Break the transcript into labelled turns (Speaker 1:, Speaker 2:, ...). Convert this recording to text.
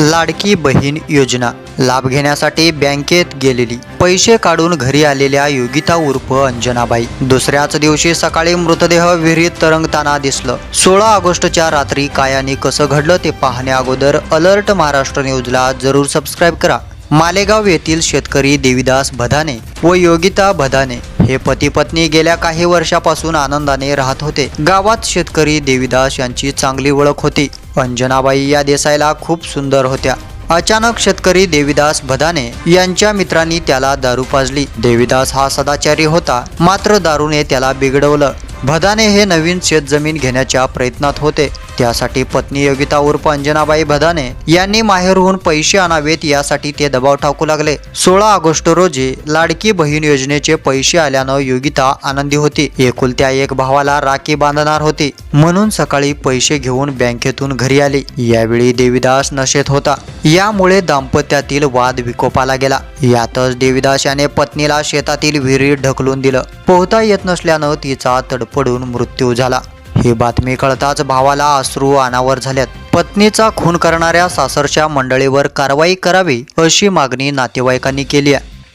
Speaker 1: लाडकी बहीण योजना. लाभ घेण्यासाठी बँकेत गेलेली. पैसे काढून घरी आलेल्या योगिता उर्फ अंजनाबाई. दुसऱ्याच दिवशी सकाळी मृतदेह विहिरीत तरंगताना दिसलं. सोळा ऑगस्टच्या रात्री कायाने कसं घडलं ते पाहण्या अगोदर अलर्ट महाराष्ट्र न्यूजला जरूर सबस्क्राईब करा. मालेगाव येथील शेतकरी देविदास भदाने व योगिता भदाने हे पती पत्नी गेल्या काही वर्षापासून आनंदाने राहत होते. गावात शेतकरी देविदास यांची चांगली ओळख होती. अंजनाबाई या देसाईला खूप सुंदर होत्या. अचानक शेतकरी देविदास भदाने यांच्या मित्रांनी त्याला दारू पाजली. देविदास हा सदाचारी होता मात्र दारूने त्याला बिघडवलं. भदाने हे नवीन शेतजमीन घेण्याच्या प्रयत्नात होते. त्यासाठी पत्नी योगिता उर्फ अंजनाबाई भदाने यांनी माहेरहून पैसे आणावेत यासाठी ते दबाव टाकू लागले. सोळा ऑगस्ट रोजी लाडकी बहीण योजनेचे पैसे आल्यानं योगिता आनंदी होती. एकुलत्या एक भावाला राखी बांधणार होती. म्हणून सकाळी पैसे घेऊन बँकेतून घरी आली. यावेळी देवीदास नशेत होता. यामुळे दाम्पत्यातील वाद विकोपाला गेला. यातच देवीदास याने पत्नीला शेतातील विहिरीत ढकलून दिलं. पोहता येत नसल्यानं तिचा तडफडून मृत्यू झाला. ही बातमी कळताच भावाला अश्रू अनावर झाल्यात. पत्नीचा खून करणाऱ्या सासरच्या मंडळीवर कारवाई करावी अशी मागणी नातेवाईकांनी केली आहे.